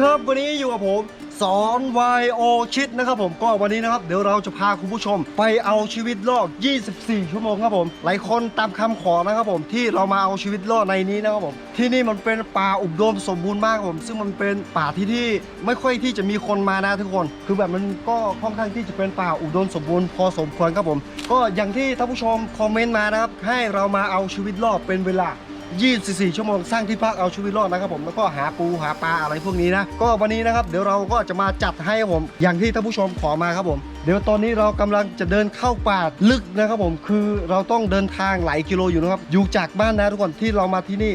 ครับ วันนี้อยู่กับผมสอนวายโอชิดนะครับผมก็วันนี้นะครับเดี๋ยวเราจะพาคุณผู้ชม ไปเอาชีวิตรอด 24 ชั่วโมงครับผมหลายคนตามคำขอนะครับผมที่เรามาเอาชีวิตรอดในนี้นะครับผมที่นี่มันเป็นป่าอุดมสมบูรณ์มากครับผม ซึ่งมันเป็นป่าที่ที่ไม่ค่อยที่จะมีคนมานะทุกคน คือแบบมันก็ค่อนข้างที่จะเป็นป่าอุดมสมบูรณ์พอสมควรครับผม ก็อย่างที่ท่านผู้ชมคอมเมนต์มานะครับให้เรามาเอาชีวิตรอดเป็นเวลา 24 ชั่วโมงสร้างที่พักเอาชีวิตรอดนะครับผมแล้วก็หาปูหาปลาอะไรพวกนี้นะก็วันนี้นะครับเดี๋ยวเราก็จะมาจัดให้ผม อย่างที่ท่านผู้ชมขอมาครับผม เดี๋ยวตอนนี้เรากำลังจะเดินเข้าป่าลึกนะครับผมคือเราต้องเดินทางหลายกิโลอยู่นะครับอยู่จากบ้านนะทุกคนที่เรามาที่นี่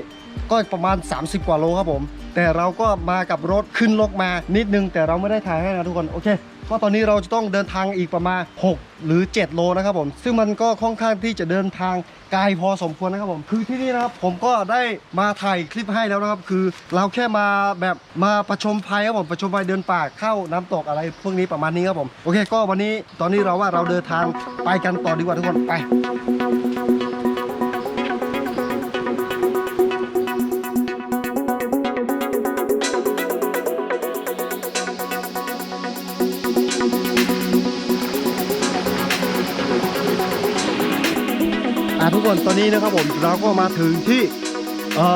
ก็ประมาณ 30 กว่าโลครับผม แต่เราก็มากับรถขึ้นลกมานิดนึง แต่เราไม่ได้ถ่ายให้นะทุกคนโอเค ก็ตอนนี้เราจะต้องเดินทางอีกประมาณ 6 หรือ 7 โลนะครับผม ซึ่งมันก็ค่อนข้างที่จะเดินทางไกลพอสมควรนะครับผม คือที่นี่นะครับผมก็ได้มาถ่ายคลิปให้แล้วนะครับ คือเราแค่มาแบบมาประชมภัยครับผมประชมภัยเดินป่าเข้าน้ำตกอะไรพวกนี้ประมาณนี้ครับผม โอเค ก็วันนี้ตอนนี้เราว่าเราเดินทางไปกันต่อดีกว่าทุกคนไป อะทุกคนตอนนี้นะครับผมเราก็มาถึงที่เอ่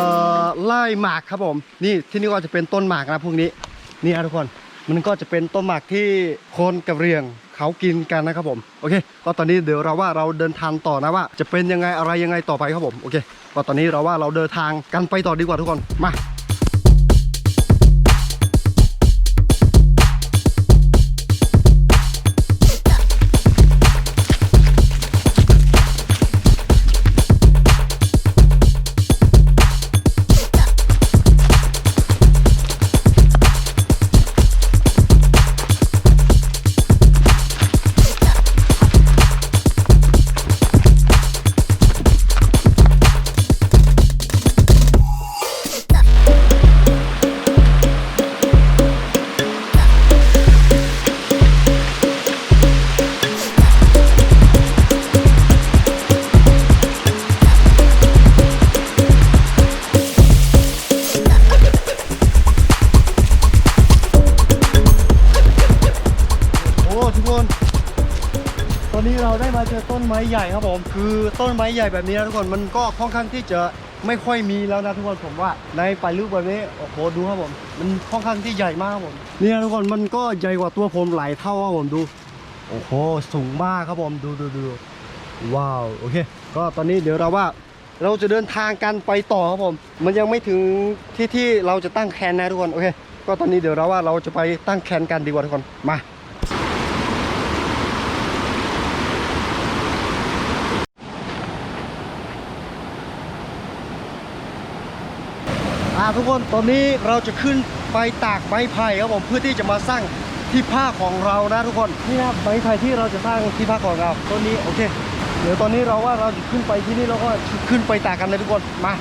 อไร่หมากครับผม นี่ที่นี่ก็จะเป็นต้นหมากนะพวกนี้นี่นะทุกคนมันก็จะเป็นต้นหมากที่คนกับเรียงเขากินกันนะครับผมโอเค ก็ตอนนี้เดี๋ยวเราว่าเราเดินทางต่อนะว่า จะเป็นยังไงอะไรยังไงต่อไปครับผมโอเค ก็ตอนนี้เราว่าเราเดินทางกันไปต่อดีกว่าทุกคนมา ต้นไม้ใหญ่แบบนี้นะทุกคนมันก็ค่อนข้างที่จะไม่ค่อยมีแล้วนะทุกคนผมว่าในป่าลึกแบบนี้โอ้โหดูครับผมมันค่อนข้างที่ใหญ่มากครับผมนี่นะทุกคนมันก็ใหญ่กว่าตัวผมหลายเท่าครับผมดูโอ้โหสูงมากครับผมดูดูดูว้าวโอเค ก็ตอนนี้เดี๋ยวเราว่าเราจะเดินทางกันไปต่อครับผม มันยังไม่ถึงที่ที่เราจะตั้งแคนนะทุกคนโอเค ก็ตอนนี้เดี๋ยวเราว่าเราจะไปตั้งแคนกันดีกว่าทุกคนมา อ่าทุกคนตอนนี้เราจะขึ้นไปตากไม้ไผ่ครับผมเพื่อที่จะมาสร้างที่ผ้าของเรานะทุกคนนี่นะครับไม้ไผ่ที่เราจะสร้างที่ผ้าของเราต้นนี้โอเค เดี๋ยวตอนนี้เราว่าเราจะขึ้นไปที่นี่แล้วก็ขึ้นไปตากกันเลยทุกคนมา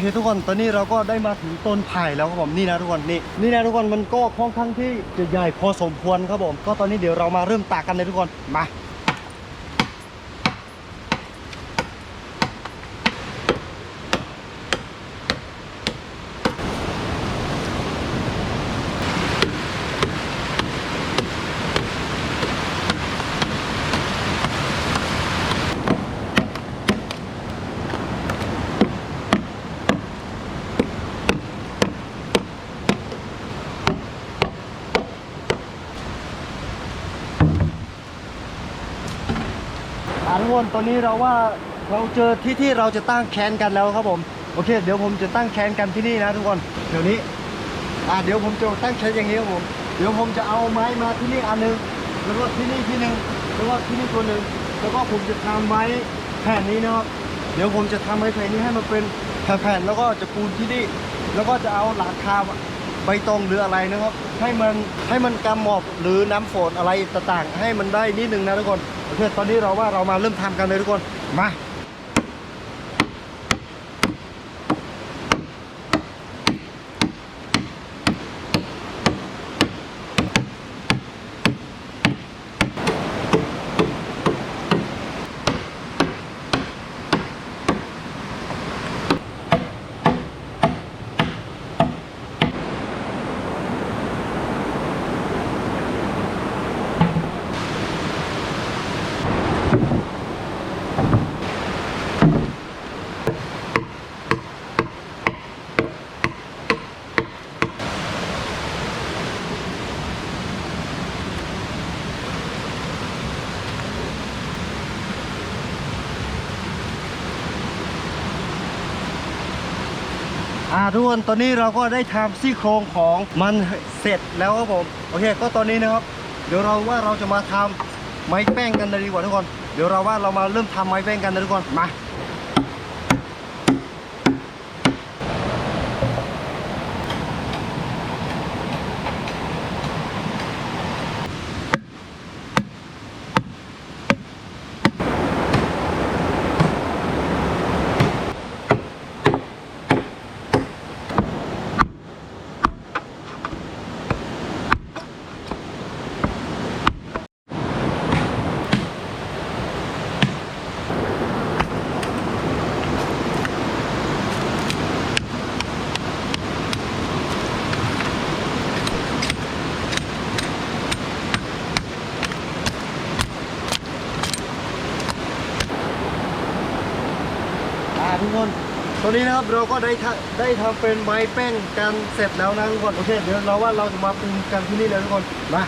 เคทุกคนตอนนี้เราก็ได้มาถึงต้นไผ่แล้วครับผมนี่นะทุกคนนี่นี่นะทุกคนมันก็ค่อนข้างที่จะใหญ่พอสมควรครับผมก็ตอนนี้เดี๋ยวเรามาเริ่มตากกันเลยทุกคนมา คนตอนนี้เราว่าเราเจอที่ที่เราจะตั้งแคนกันแล้วครับผมโอเค เดี๋ยวผมจะตั้งแคนกันที่นี่นะทุกคนเดี๋ยวนี้อ่าเดี๋ยวผมจะตั้งแคนอย่างนี้ครับผมเดี๋ยวผมจะเอาไม้มาที่นี่อันหนึงแล้วก็ที่นี่ที่หนึ่งแล้วก็ที่นี่ตัวหนึ่งแล้วก็ผมจะทำไม้แผ่นนี้นะครับเดี๋ยวผมจะทำไม้แผ่นนี้ให้มันเป็นแผ่นๆแล้วก็จะปูนที่นี่แล้วก็จะเอาหลังคา ใบตองหรืออะไรนะครับ ให้มันให้มันกำหมอบหรือน้ำฝนอะไรต่างๆ ให้มันได้นิดนึงนะทุกคนโอเคตอนนี้เราว่าเรามาเริ่มทำกันเลยทุกคนมา ทุกคนตอนนี้เราก็ได้ทำซี่โครงของมันเสร็จแล้วครับผมโอเค ก็ตอนนี้นะครับ เดี๋ยวเราว่าเราจะมาทำไม้แป้งกันเลยดีกว่าทุกคน เดี๋ยวเราว่าเรามาเริ่มทำไม้แป้งกันนะทุกคนมาอ่าทุกคนตอ นี้นะครับเราก็ได้ทำได้ทำเป็นไม้แป้งกันเสร็จแล้วนะทุกคนโอเคเดี๋ยวเราว่าเราจะมาปรุงกันที่นี่เลยทุกคนมา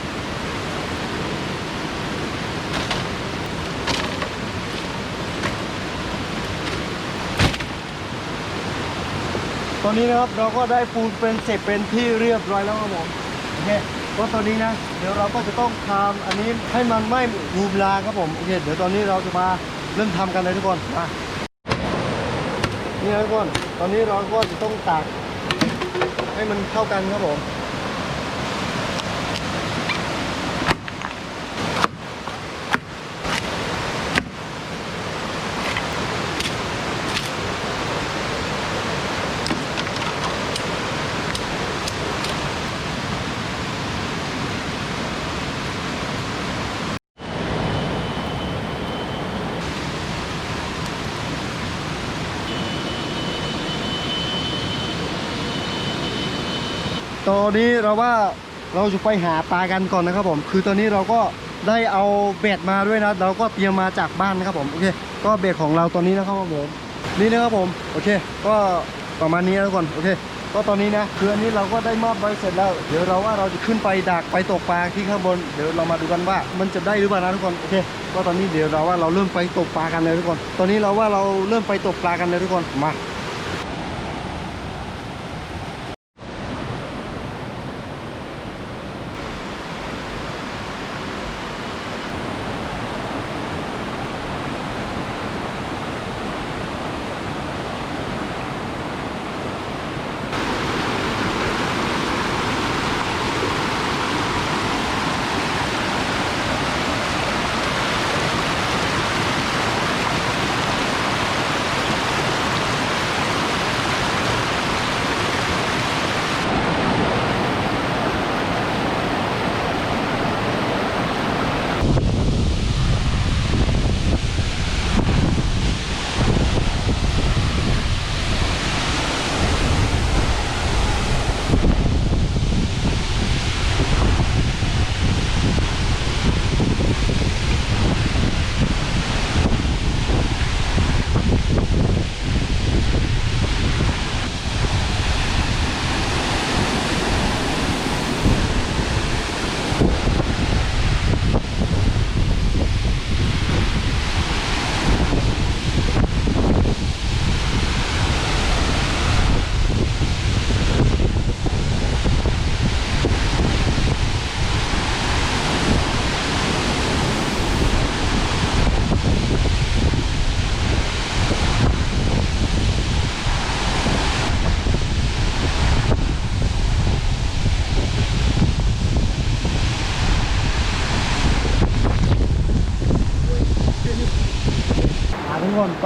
ตอนนี้นะครับเราก็ได้ปูนเป็นเสร็จเป็นที่เรียบร้อยแล้วครับผมโอเคก็ตอนนี้นะเดี๋ยวเราก็จะต้องทำอันนี้ให้มันไม่รูมลาครับผมโอเคเดี๋ยวตอนนี้เราจะมาเริ่มทำกันเลยทุกคนมา นี่นะทุกคน ตอนนี้เราก็จะต้องตากให้มันเข้ากันครับผม ตอนนี้เราว่าเราจะไปหาปลากันก่อนนะครับผม คือตอนนี้เราก็ได้เอาเบ็ดมาด้วยนะ เราก็เตรียมมาจากบ้านนะครับผม โอเค ก็เบ็ดของเราตอนนี้นะครับผมนี่นะครับผม โอเค ก็ประมาณนี้นะทุกคนโอเค ก็ตอนนี้นะ คืออันนี้เราก็ได้มอบไว้เสร็จแล้ว เดี๋ยวเราว่าเราจะขึ้นไปดักไปตกปลาที่ข้างบน เดี๋ยวเรามาดูกันว่ามันจะได้หรือเปล่านะทุกคน โอเค ก็ตอนนี้เดี๋ยวเราว่าเราเริ่มไปตกปลากันเลยทุกคน ตอนนี้เราว่าเราเริ่มไปตกปลากันเลยทุกคน มา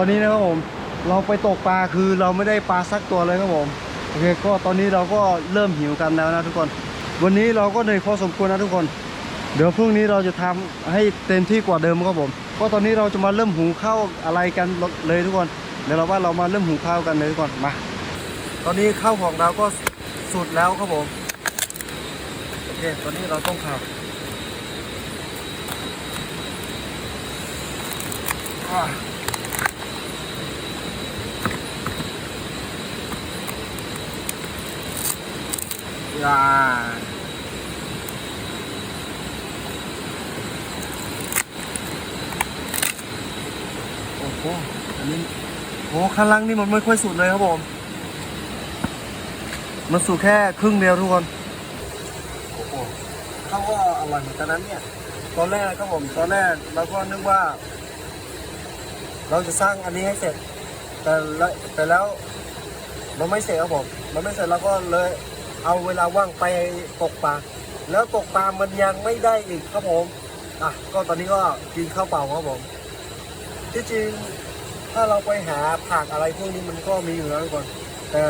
อนนี้นะครับผม เราไปตกปลาคือเราไม่ได้ปลาสักตัวเลยครับผมโอเคก็ตอนนี้เราก็เริ่มหิวกันแล้วนะทุกคน วันนี้เราก็เหนื่อยพอสมควรนะทุกคน เดี๋ยวพรุ่งนี้เราจะทำให้เต็มที่กว่าเดิมครับผมก็ตอนนี้เราจะมาเริ่มหุงข้าวอะไรกันเลยทุกคนเดี๋ยวเราว่าเรามาเริ่มหุงข้าวกันเลยทุกคนมา ตอนนี้ข้าวของเราก็สุดแล้วครับผมโอเคตอนนี้เราต้องข้าวอ่า อ่าโอ้โห อันนี้โอ้ข้างล่างนี่มันไม่ค่อยสุดเลยครับผม มันสุกแค่ครึ่งเดียวทุกคน โอ้โหข้าวก็อร่อยเหมือนกันนั้นเนี่ย ตอนแรกครับผม ตอนแรกเราก็นึกว่า เราจะสร้างอันนี้ให้เสร็จ แต่แต่แล้วมันไม่เสร็จครับผม มันไม่เสร็จเราก็เลย เอาเวลาว่างไปตกปลาแล้วตกปลามันยังไม่ได้อีกครับผมอะก็ตอนนี้ก็กินข้าวเปล่าครับผมที่จริงถ้าเราไปหาผักอะไรพวกนี้มันก็มีอยู่แล้วทุกคนแต่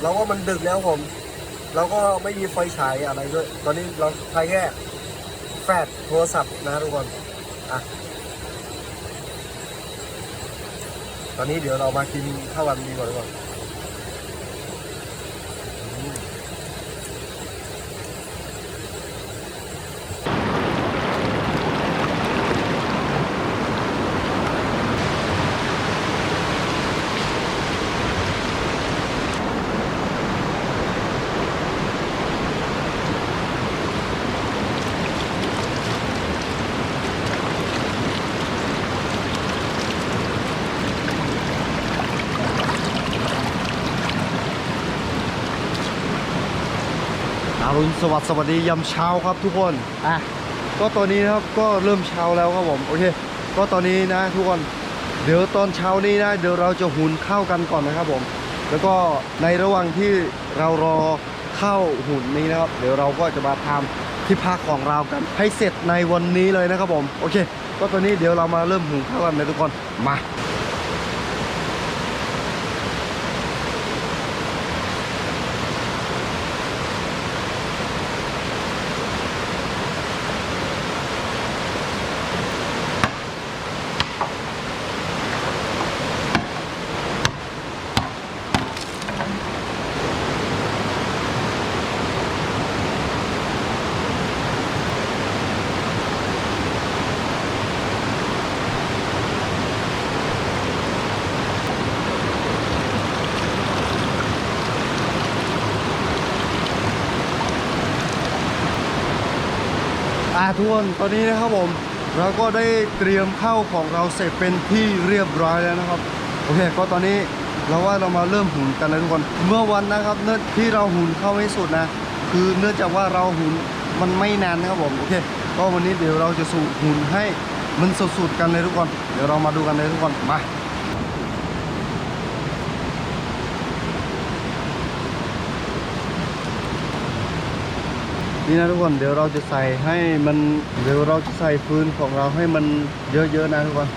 เราว่ามันดึกแล้วผมเราก็ไม่มีไฟฉายอะไรด้วย ตอนนี้เราใช้แค่แฟลชโทรศัพท์นะทุกคนอะตอนนี้เดี๋ยวเรามากินข้าววันดีกว่าทุกคน สวัสดิ์สวัสดียามเช้าครับทุกคนอะก็ตอนนี้นะครับก็เริ่มเช้าแล้วครับผมโอเค ก็ตอนนี้นะทุกคนเดี๋ยวตอนเช้านี้นะเดี๋ยวเราจะหุงข้าวกันก่อนนะครับผม แล้วก็ในระหว่างที่เรารอข้าวหุงนี้นะครับ เดี๋ยวเราก็จะมาทำที่พักของเรากัน ให้เสร็จในวันนี้เลยนะครับผมโอเค ก็ตอนนี้เดี๋ยวเรามาเริ่มหุงข้าวกันเลยทุกคนมา อ่าทุกคนตอนนี้นะครับผมเราก็ได้เตรียมข้าวของเราเสร็จเป็นที่เรียบร้อยแล้วนะครับโอเคก็ตอนนี้เราว่าเรามาเริ่มหุงกันเลยทุกคน เมื่อวันนะครับเนื่อที่เราหุงข้าวไม่สุดนะ คือเนื่องจากว่าเราหุงมันไม่นานนะครับผมโอเคก็วันนี้เดี๋ยวเราจะสูหุงให้มันสุดๆกันเลยทุกคน เดี๋ยวเรามาดูกันเลยทุกคนมา นี่นะทุกคนเดี๋ยวเราจะใส่ให้มันเดี๋ยวเราจะใส่ฟืนของเราให้มันเยอะๆนะทุกคน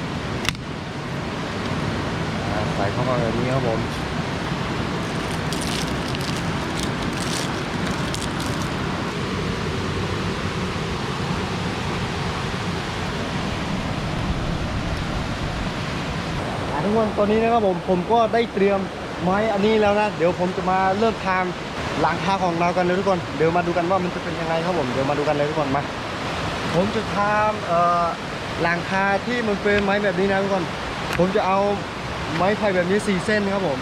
ใส่เข้ามาแบบนี้ครับผมทุกคนตอนนี้นะครับผมผมก็ได้เตรียมไม้อันนี้แล้วนะ เดี๋ยวผมจะมาเริ่มทำ หลังคาของเรากันเลยทุกคน เดี๋ยวมาดูกันว่ามันจะเป็นยังไงครับผม เดี๋ยวมาดูกันเลยทุกคนมา ผมจะทำเอ่อหลังคาที่มันเป็นไม้แบบนี้นะทุกคน ผมจะเอาไม้ไผ่แบบนี้สี่เส้นครับผม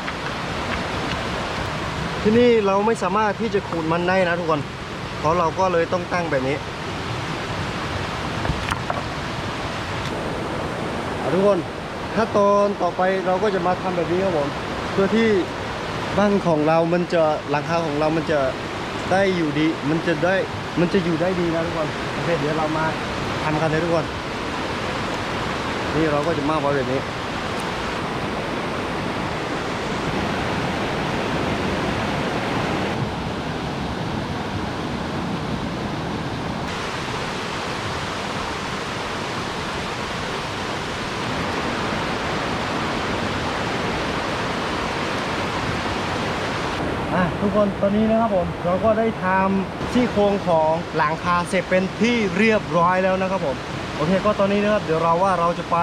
ที่นี่เราไม่สามารถที่จะขูดมันได้นะทุกคน เพราะเราก็เลยต้องตั้งแบบนี้ทุกคน ขั้นตอนต่อไปเราก็จะมาทำแบบนี้ครับผม เพื่อที่ บ้านของเรามันจะหลังคาของเรามันจะได้อยู่ดี มันจะได้ มันจะอยู่ได้ดีนะทุกคน โอเค เดี๋ยวเรามาทำกันเลยทุกคน นี่เราก็จะมาไว้แบบนี้ คนตอนนี้นะครับผมเราก็ได้ทำที่โครงของหลังคาเสร็จเป็นที่เรียบร้อยแล้วนะครับผมโอเคก็ตอนนี้นะครับเดี๋ยวเราว่าเราจะไป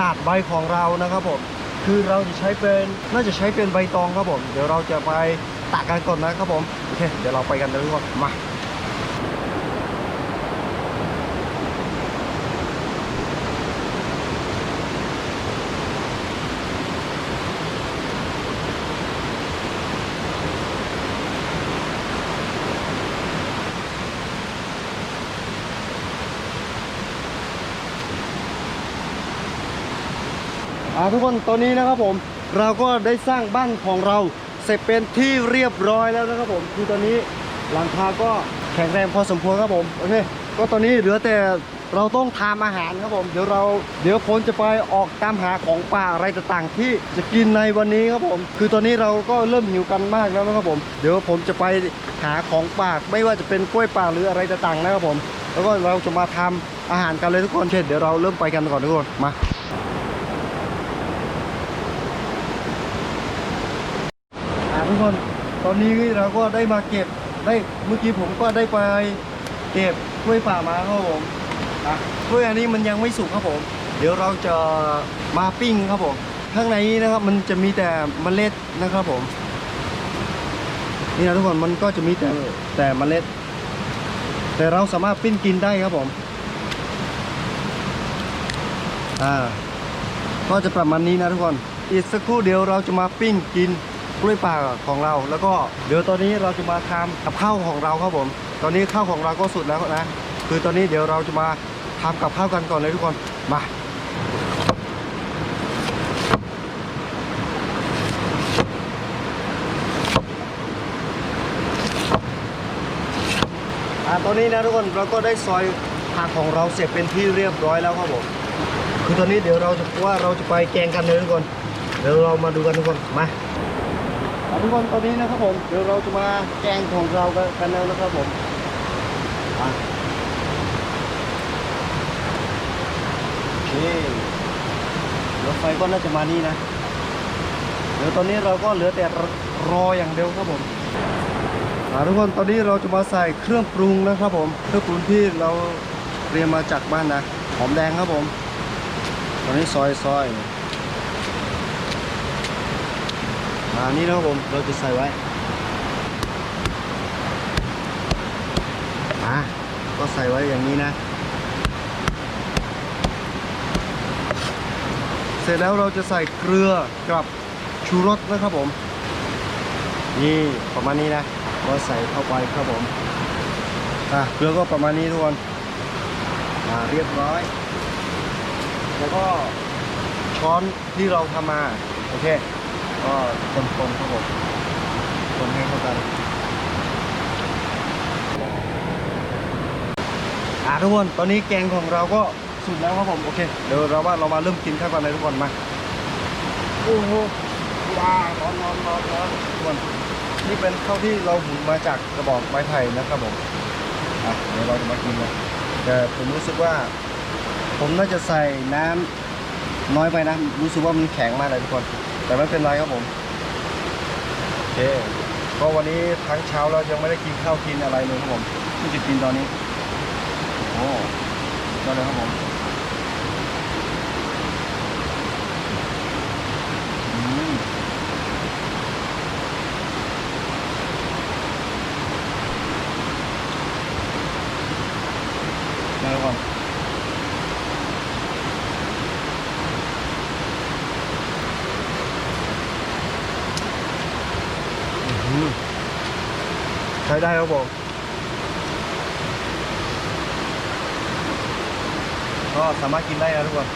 ตัดใบของเรานะครับผมคือเราจะใช้เป็นน่าจะใช้เป็นใบตองครับผม เดี๋ยวเราจะไปตัดกันก่อนนะครับผมโอเคเดี๋ยวเราไปกันเลยทุกคนมา ทุกคนตอนนี้นะครับผม เราก็ได้สร้างบ้านของเราเสร็จเป็นที่เรียบร้อยแล้วนะครับผมคือตอนนี้หลังคาก็แข็งแรงพอสมควรครับผมโอเคก็ตอนนี้เหลือแต่เราต้องทำอาหารครับผม เดี๋ยวเราเดี๋ยวผมจะไปออกตามหาของป่าอะไรต่างๆ ที่จะกินในวันนี้ครับผม คือตอนนี้เราก็เริ่มหิวกันมากแล้วนะครับผม เดี๋ยวผมจะไปหาของป่าไม่ว่าจะเป็นกล้วยป่าหรืออะไรต่างๆนะครับผม แล้วก็เราจะมาทำอาหารกันเลยทุกคนเช่นเดี๋ยวเราเริ่มไปกันก่อนทุกคนมาทุกคน ตอนนี้เราก็ได้มาเก็บได้เมื่อกี้ผมก็ได้ไปเก็บกล้วยป่ามาครับผมกล้วยอันนี้มันยังไม่สุกครับผม เดี๋ยวเราจะมาปิ้งครับผมข้างในนี้นะครับมันจะมีแต่เมล็ดนะครับผมนี่นะทุกคนมันก็จะมีแต่แต่เมล็ด แต่เราสามารถปิ้งกินได้ครับผมอ่าก็จะประมาณนี้นะทุกคนอีกสักครู่เดี๋ยวเราจะมาปิ้งกิน กล้วยป่าของเรา แล้วก็เดี๋ยวตอนนี้เราจะมาทำกับข้าวของเราครับผม ตอนนี้ข้าวของเราก็สุดแล้วนะ คือตอนนี้เดี๋ยวเราจะมาทำกับข้าวกันก่อนเลยทุกคน มาตอนนี้นะทุกคนเราก็ได้ซอยผักของเราเสร็จเป็นที่เรียบร้อยแล้วครับผม คือตอนนี้เดี๋ยวเราจะว่าเราจะไปแกงกันเลยทุกคน เดี๋ยวเรามาดูกันทุกคน มา ทุกคนตอนนี้นะครับผมเดี๋ยวเราจะมาแกงของเรากันแล้วนะครับผมโอเคเดี๋ยวไฟก็น่าจะมานี่นะเดี๋ยวตอนนี้เราก็เหลือแต่รออย่างเดียวครับผมอ่าทุกคนตอนนี้เราจะมาใส่เครื่องปรุงนะครับผมเครื่องปรุงที่เราเตรียมมาจากบ้านนะหอมแดงครับผม ตอนนี้ซอยซอย อ่านี่นะครับผมเราจะใส่ไว้อ่าก็ใส่ไว้อย่างนี้นะ เสร็จแล้วเราจะใส่เกลือกับชูรสนะครับผม นี่ประมาณนี้นะ ก็ใส่เข้าไปครับผมอะเกลือก็ประมาณนี้ทุกคนอ่าเรียบร้อย แล้วก็ช้อนที่เราทำมา โอเค ก็คนๆครับผมคนให้เข้ากันอะทุกคนตอนนี้แกงของเราก็สุดแล้วครับผมโอเคเดี๋ยวเราว่าเรามาเริ่มกินข้าวกันเลยทุกคนมาโอ้โหว้าวร้อนร้อนร้อนร้อนทุกคนนี่เป็นข้าวที่เราหุงมาจากกระบอกไม้ไผ่นะครับผมอะเดี๋ยวเราจะมากินเลยแต่ผมรู้สึกว่า ผมน่าจะใส่น้ำน้อยไปนะรู้สึกว่ามันแข็งมากเลยทุกคน แต่ไม่เป็นไรครับผมโอเคเพราะวันนี้ทั้งเช้าเรายังไม่ได้กินข้าวกินอะไรเลยครับผมที่จะกินตอนนี้โอ้ได้เลยครับผมอืม ได้ครับผมอื้อหือใช้ได้ครับผมก็สามารถกินได้นะทุกคน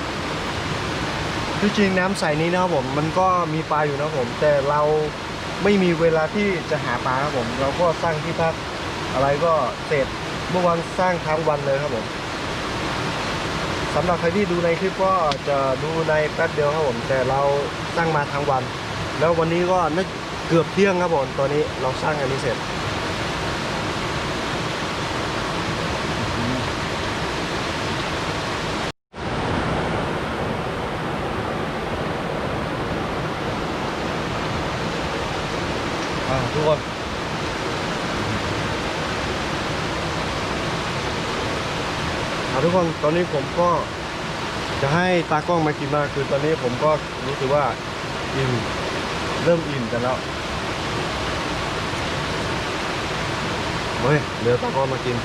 ที่จริงน้ำใสนี้นะครับผมมันก็มีปลาอยู่นะผม แต่เราไม่มีเวลาที่จะหาปลาครับผม เราก็สร้างที่พักอะไรก็เสร็จเมื่อวันสร้างทั้งวันเลยครับผมสำหรับใครที่ดูในคลิปก็จะดูในแป๊บเดียวครับผม แต่เราสร้างมาทั้งวัน แล้ววันนี้ก็น่าเกือบเที่ยงครับผมตอนนี้เราสร้างอันนี้เสร็จ อ่าทุกคน อ่าทุกคนตอนนี้ผมก็จะให้ตากล้องมากินมากคือตอนนี้ผมก็รู้สึกว่าอิ่มเริ่มอิ่มกันแล้วเฮ้ยเดี๋ยวตากล้องมากิน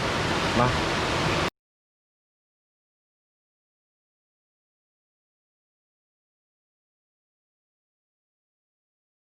มา